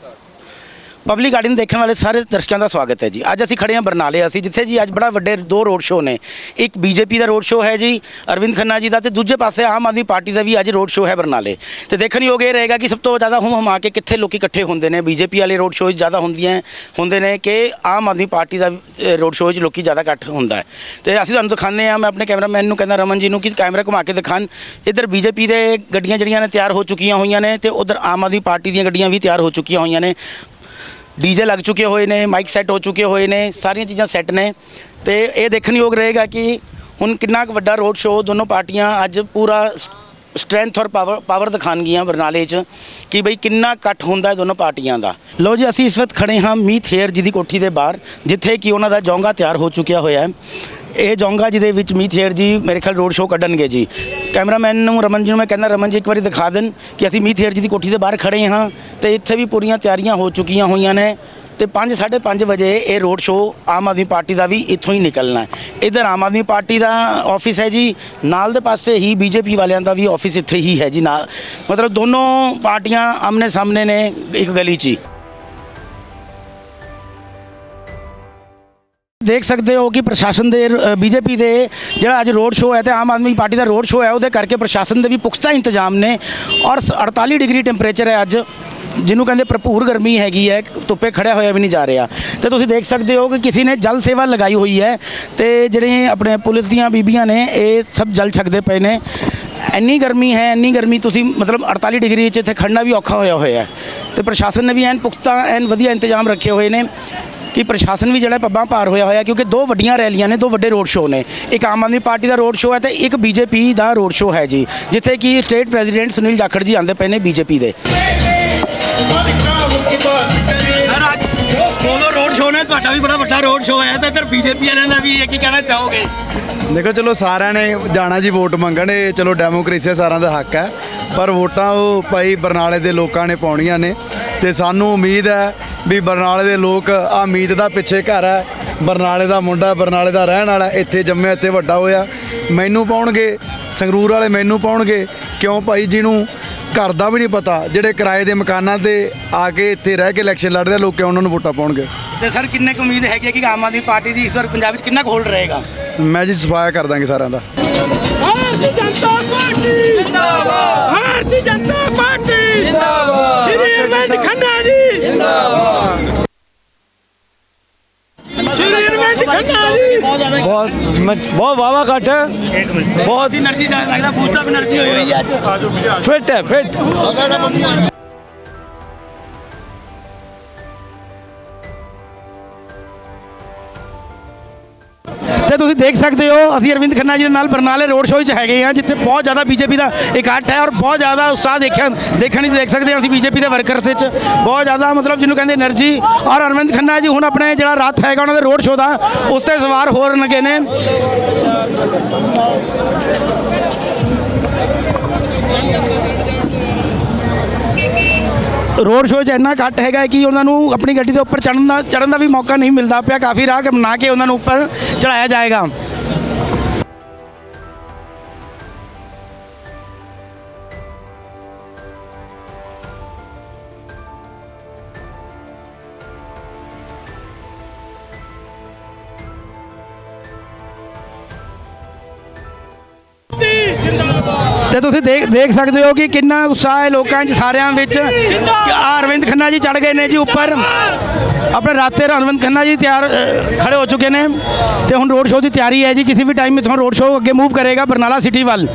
Так. Public garden ਦੇਖਣ ਵਾਲੇ ਸਾਰੇ ਦਰਸ਼ਕਾਂ ਦਾ ਸਵਾਗਤ ਹੈ ਜੀ। ਅੱਜ ਅਸੀਂ ਖੜੇ ਹਾਂ ਬਰਨਾਲੇ। ਅਸੀਂ ਜਿੱਥੇ ਜੀ ਅੱਜ ਬੜਾ ਵੱਡੇ ਦੋ ਰੋਡ ਸ਼ੋਅ ਨੇ। ਇੱਕ ਬੀਜੇਪੀ ਦਾ ਰੋਡ ਸ਼ੋਅ ਹੈ ਜੀ, ਅਰਵਿੰਦ ਖੰਨਾ ਜੀ ਦਾ ਤੇ ਦੂਜੇ ਪਾਸੇ ਆਮ ਆਦਮੀ ਪਾਰਟੀ ਦਾ ਵੀ ਅੱਜ ਰੋਡ ਸ਼ੋਅ ਹੈ ਬਰਨਾਲੇ। ਤੇ ਦੇਖਣ ਯੋਗ ਇਹ ਰਹੇਗਾ ਕਿ ਸਭ ਤੋਂ ਜ਼ਿਆਦਾ ਹੁਮ ਹਮਾ ਕੇ ਕਿੱਥੇ ਲੋਕੀ ਇਕੱਠੇ ਹੁੰਦੇ ਨੇ। ਬੀਜੇਪੀ ਵਾਲੇ ਰੋਡ ਸ਼ੋਅ ਜ਼ਿਆਦਾ ਹੁੰਦੀਆਂ ਹੁੰਦੇ ਨੇ ਕਿ ਆਮ ਆਦਮੀ ਪਾਰਟੀ ਦਾ ਰੋਡ ਸ਼ੋਅ 'ਚ ਲੋਕੀ ਜ਼ਿਆਦਾ ਇਕੱਠ ਹੁੰਦਾ ਹੈ। ਤੇ ਅਸੀਂ ਤੁਹਾਨੂੰ ਦਿਖਾਉਂਦੇ ਹਾਂ। ਮੈਂ ਆਪਣੇ ਕੈਮਰਾਮੈਨ ਨੂੰ ਕਹਿੰਦਾ ਰਮਨ ਜੀ ਨੂੰ ਕਿ ਕੈਮਰਾ ਘੁਮਾ ਕੇ ਦਿਖਾਣ ਇੱਧਰ ਬੀਜੇਪੀ ਦੇ ਗੱਡੀਆਂ ਜਿਹੜੀਆਂ ਨੇ ਤਿਆਰ ਹੋ ਚੁੱਕੀਆਂ ਹੋਈਆਂ ਨੇ ਤੇ ਉਧਰ ਆਮ ਆਦਮੀ ਪਾਰਟੀ ਦੀਆਂ ਗੱਡੀਆਂ ਵੀ ਤਿਆਰ ਹੋ ਚੁੱਕੀਆਂ ਹੋਈਆਂ ਨੇ। ਡੀਜੇ ਲੱਗ ਚੁੱਕੇ ਹੋਏ ਨੇ, ਮਾਈਕ ਸੈੱਟ ਹੋ ਚੁੱਕੇ ਹੋਏ ਨੇ, ਸਾਰੀਆਂ ਚੀਜ਼ਾਂ ਸੈੱਟ ਨੇ। ਤੇ ਇਹ ਦੇਖਣਯੋਗ ਰਹੇਗਾ ਕਿ ਹੁਣ ਕਿੰਨਾ ਕੁ ਵੱਡਾ ਰੋਡ ਸ਼ੋਅ ਦੋਨੋਂ ਪਾਰਟੀਆਂ ਅੱਜ ਪੂਰਾ ਸਟਰੈਂਥ ਔਰ ਪਾਵਰ ਪਾਵਰ ਦਿਖਾਣਗੀਆਂ ਬਰਨਾਲੇ 'ਚ ਕਿ ਬਈ ਕਿੰਨਾ ਇਕੱਠ ਹੁੰਦਾ ਦੋਨੋਂ ਪਾਰਟੀਆਂ ਦਾ। ਲੋ ਜੀ, ਅਸੀਂ ਇਸ ਵਕਤ ਖੜੇ ਹਾਂ ਮੀਤ ਹੇਅਰ ਜੀ ਦੀ ਕੋਠੀ ਦੇ ਬਾਹਰ, ਜਿੱਥੇ ਕਿ ਉਹਨਾਂ ਦਾ ਜੌਂਗਾ ਤਿਆਰ ਹੋ ਚੁੱਕਿਆ ਹੋਇਆ ਹੈ। ਇਹ ਜੌਂਗਾ ਜਿਹਦੇ ਵਿੱਚ ਮੀਤ ਹੇਅਰ ਜੀ ਮੇਰੇ ਖਿਆਲ ਰੋਡ ਸ਼ੋਅ ਕੱਢਣਗੇ ਜੀ। ਕੈਮਰਾਮੈਨ ਨੂੰ, ਰਮਨ ਜੀ ਨੂੰ ਮੈਂ ਕਹਿੰਦਾ, ਰਮਨ ਜੀ, ਇੱਕ ਵਾਰੀ ਦਿਖਾ ਦੇਣ ਕਿ ਅਸੀਂ ਮੀਤ ਹੇਅਰ ਜੀ ਦੀ ਕੋਠੀ ਦੇ ਬਾਹਰ ਖੜੇ ਹਾਂ ਤੇ ਇੱਥੇ ਵੀ ਪੂਰੀਆਂ ਤਿਆਰੀਆਂ ਹੋ ਚੁੱਕੀਆਂ ਹੋਈਆਂ ਨੇ ਤੇ 5 5:30 ਵਜੇ ਇਹ road show Aam Aadmi party ਦਾ ਵੀ ਇੱਥੋਂ ਹੀ ਨਿਕਲਣਾ ਹੈ। ਇਧਰ ਆਮ ਆਦਮੀ ਪਾਰਟੀ ਦਾ ਆਫਿਸ ਹੈ ਜੀ, ਨਾਲ ਦੇ ਪਾਸੇ ਹੀ ਬੀਜੇਪੀ ਵਾਲਿਆਂ ਦਾ ਵੀ ਆਫਿਸ ਇੱਥੇ ਹੀ ਹੈ ਜੀ, ਨਾਲ। ਮਤਲਬ ਦੋਨੋਂ ਪਾਰਟੀਆਂ ਆਮਨੇ ਸਾਹਮਣੇ ਨੇ ਇੱਕ ਗਲੀ 'ਚ ਦੇਖ ਸਕਦੇ ਹੋ ਕਿ ਪ੍ਰਸ਼ਾਸਨ ਦੇ ਬੀਜੇਪੀ ਦੇ ਜਿਹੜਾ ਅੱਜ ਰੋਡ ਸ਼ੋਅ ਹੈ ਤੇ ਆਮ ਆਦਮੀ ਪਾਰਟੀ ਦਾ ਰੋਡ ਸ਼ੋਅ ਹੈ, ਉਹਦੇ ਕਰਕੇ ਪ੍ਰਸ਼ਾਸਨ ਦੇ ਵੀ ਪੁਖਤਾ ਇੰਤਜ਼ਾਮ ਨੇ। ਔਰ ਸ- 48 ਡਿਗਰੀ ਟੈਂਪਰੇਚਰ ਹੈ ਅੱਜ, ਜਿਹਨੂੰ ਕਹਿੰਦੇ ਭਰਪੂਰ ਗਰਮੀ ਹੈਗੀ ਹੈ ਧੁੱਪੇ ਖੜਿਆ ਹੋਇਆ ਵੀ ਨਹੀਂ ਜਾ ਰਿਹਾ। ਤੇ ਤੁਸੀਂ ਦੇਖ ਸਕਦੇ ਹੋ ਕਿ ਕਿਸੇ ਨੇ ਜਲ ਸੇਵਾ ਲਗਾਈ ਹੋਈ ਹੈ ਤੇ ਜਿਹੜੇ ਆਪਣੇ ਪੁਲਿਸ ਦੀਆਂ ਬੀਬੀਆਂ ਨੇ, ਇਹ ਸਭ ਜਲ ਛਕਦੇ ਪਏ ਨੇ। ਇੰਨੀ ਗਰਮੀ ਹੈ, ਇੰਨੀ ਗਰਮੀ ਤੁਸੀਂ ਮਤਲਬ 48 ਡਿਗਰੀ 'ਚ ਇੱਥੇ ਖੜਨਾ ਵੀ ਔਖਾ ਹੋਇਆ ਹੋਇਆ ਹੈ। ਤੇ ਪ੍ਰਸ਼ਾਸਨ ਨੇ ਵੀ ਐਨ ਪੁਖਤਾ, ਐਨ ਵਧੀਆ ਇੰਤਜ਼ਾਮ ਰੱਖੇ ਹੋਏ ਨੇ। ਕਿ ਪ੍ਰਸ਼ਾਸਨ ਵੀ ਜਿਹੜਾ ਪੱਬਾਂ ਭਾਰ ਹੋਇਆ ਹੋਇਆ ਕਿਉਂਕਿ ਦੋ ਵੱਡੀਆਂ ਰੈਲੀਆਂ ਨੇ ਦੋ ਵੱਡੇ ਰੋਡ ਸ਼ੋਅ ਨੇ। ਇੱਕ ਆਮ ਆਦਮੀ ਪਾਰਟੀ ਦਾ ਰੋਡ ਸ਼ੋਅ ਹੈ ਤੇ ਇੱਕ ਬੀਜੇਪੀ ਦਾ ਰੋਡ ਸ਼ੋਅ ਹੈ ਜੀ ਜਿੱਥੇ ਕਿ ਸਟੇਟ ਪ੍ਰੈਜ਼ੀਡੈਂਟ ਸੁਨੀਲ ਜਾਖੜ ਜੀ ਆਂਦੇ ਪਏ ਨੇ ਬੀਜੇਪੀ ਦੇ। ਦੋਨੋਂ ਰੋਡ ਸ਼ੋਅ ਨੇ ਤੁਹਾਡਾ ਵੀ ਬੜਾ ਵੱਡਾ ਰੋਡ ਸ਼ੋਅ ਹੈ ਤੇ ਇੱਧਰ ਬੀਜੇਪੀ ਵਾਲਿਆਂ ਦਾ ਵੀ ਇਹ ਕੀ ਕਹਿਣਾ ਚਾਹੋਗੇ? ਦੇਖੋ ਚਲੋ ਸਾਰਿਆਂ ਨੇ ਜਾਣਾ ਜੀ ਵੋਟ ਮੰਗਣ ਇਹ ਚਲੋ ਡੈਮੋਕ੍ਰੇਸੀ ਸਾਰਿਆਂ ਦਾ ਹੱਕ ਹੈ ਪਰ ਵੋਟਾਂ ਉਹ ਭਾਈ ਬਰਨਾਲੇ ਦੇ ਲੋਕਾਂ ਨੇ ਪਾਉਣੀਆਂ ਨੇ। ਤੇ ਸਾਨੂੰ ਉਮੀਦ ਹੈ ਵੀ ਬਰਨਾਲੇ ਦੇ ਲੋਕ ਆ ਉਮੀਦ ਦਾ ਪਿੱਛੇ ਘਰ ਹੈ। ਬਰਨਾਲੇ ਦਾ ਮੁੰਡਾ ਬਰਨਾਲੇ ਦਾ ਰਹਿਣ ਵਾਲਾ ਇੱਥੇ ਜੰਮਿਆ ਇੱਥੇ ਵੱਡਾ ਹੋਇਆ। ਮੈਨੂੰ ਪਾਉਣਗੇ ਸੰਗਰੂਰ ਵਾਲੇ ਮੈਨੂੰ ਪਾਉਣਗੇ। ਕਿਉਂ ਭਾਈ ਜਿਹਨੂੰ ਘਰ ਦਾ ਵੀ ਨਹੀਂ ਪਤਾ ਜਿਹੜੇ ਕਿਰਾਏ ਦੇ ਮਕਾਨਾਂ ਤੇ ਆ ਕੇ ਇੱਥੇ ਰਹਿ ਕੇ ਇਲੈਕਸ਼ਨ ਲੜ ਰਹੇ ਲੋਕ ਕਿਉਂ ਉਹਨਾਂ ਨੂੰ ਵੋਟਾਂ ਪਾਉਣਗੇ? ਤੇ ਸਰ ਕਿੰਨੇ ਕੁ ਉਮੀਦ ਹੈਗੀ ਹੈ ਕਿ ਆਮ ਆਦਮੀ ਪਾਰਟੀ ਦੀ ਇਸ ਵਾਰ ਪੰਜਾਬ ਵਿੱਚ ਕਿੰਨਾ ਕੁ ਹੋਲਡ ਰਹੇਗਾ? ਮੈਂ ਜੀ ਸਫਾਇਆ ਕਰ ਦਾਂਗੇ ਸਾਰਿਆਂ ਦਾ। ਭਾਰਤੀ ਜਨਤਾ ਪਾਰਟੀ! ਜਿੰਦਾਬਾਦ! ਭਾਰਤੀ ਜਨਤਾ ਬਹੁਤ ਮ- ਬਹੁਤ ਵਾਵਾ ਘੱਟ ਹੈ ਬਹੁਤ એનર્જી લાગતા બૂસ્ટઅપ એનર્જી હોય રહી છે ਫਿਟ ਹੈ ਫਿਟ ਤੁਸੀਂ ਦੇਖ ਸਕਦੇ ਹੋ, ਅਸੀਂ ਅਰਵਿੰਦ ਖੰਨਾ ਜੀ ਦੇ ਨਾਲ ਬਰਨਾਲੇ ਰੋਡ ਸ਼ੋਅ 'ਚ ਹੈਗੇ ਆ ਜਿੱਥੇ ਬਹੁਤ ਜ਼ਿਆਦਾ ਬੀਜੇਪੀ ਦਾ ਇਕੱਠ ਹੈ ਔਰ ਬਹੁਤ ਜ਼ਿਆਦਾ ਉਤਸ਼ਾਹ ਦੇਖਿਆ, ਦੇਖਣ ਹੀ ਦੇਖ ਸਕਦੇ ਹਾਂ ਅਸੀਂ ਬੀਜੇਪੀ ਦੇ ਵਰਕਰਸ ਵਿੱਚ। ਬਹੁਤ ਜ਼ਿਆਦਾ ਮਤਲਬ ਜਿਹਨੂੰ ਕਹਿੰਦੇ એનર્ਜੀ ਔਰ ਅਰਵਿੰਦ ਖੰਨਾ ਜੀ ਹੁਣ ਆਪਣੇ ਜਿਹੜਾ ਰੱਥ ਹੈਗਾ ਉਹਨਾਂ ਦੇ ਰੋਡ ਸ਼ੋਅ ਦਾ, ਉਸ ਤੇ ਸਵਾਰ ਹੋਰ ਨਗੇ ਨੇ। ਰੋਡ ਸ਼ੋਅ 'ਚ ਇੰਨਾ ਘੱਟ ਹੈਗਾ ਕਿ ਉਹਨਾਂ ਨੂੰ ਆਪਣੀ ਗੱਡੀ ਦੇ ਉੱਪਰ ਚੜਨ ਦਾ ਚੜਨ ਦਾ ਵੀ ਮੌਕਾ ਨਹੀਂ ਮਿਲਦਾ ਪਿਆ। ਕਾਫੀ ਰਾਹ ਬਣਾ ਕੇ ਉਹਨਾਂ ਨੂੰ ਉੱਪਰ ਚੜਾਇਆ ਜਾਏਗਾ। ਤੇ ਤੁਸੀਂ ਦੇਖ ਦੇਖ ਸਕਦੇ ਹੋ ਕਿ ਕਿੰਨਾ ਉਤਸ਼ਾਹ ਹੈ ਲੋਕਾਂ 'ਚ ਸਾਰਿਆਂ ਵਿੱਚ। ਕਿ ਅਰਵਿੰਦ ਖੰਨਾ ਜੀ ਚੜ ਗਏ ਨੇ ਜੀ ਉੱਪਰ। ਆਪਣੇ ਰਾਤੇ ਅਰਵਿੰਦ ਖੰਨਾ ਜੀ ਤਿਆਰ ਅ, ਖੜੇ ਹੋ ਚੁੱਕੇ ਨੇ। ਤੇ ਹੁਣ ਰੋਡ ਸ਼ੋਅ ਦੀ ਤਿਆਰੀ ਹੈ ਜੀ। ਕਿਸੇ ਵੀ ਟਾਈਮ ਇਥੋਂ ਰੋਡ ਸ਼ੋਅ ਅੱਗੇ ਮੂਵ ਕਰੇਗਾ ਬਰਨਾਲਾ ਸਿਟੀ ਵੱਲ।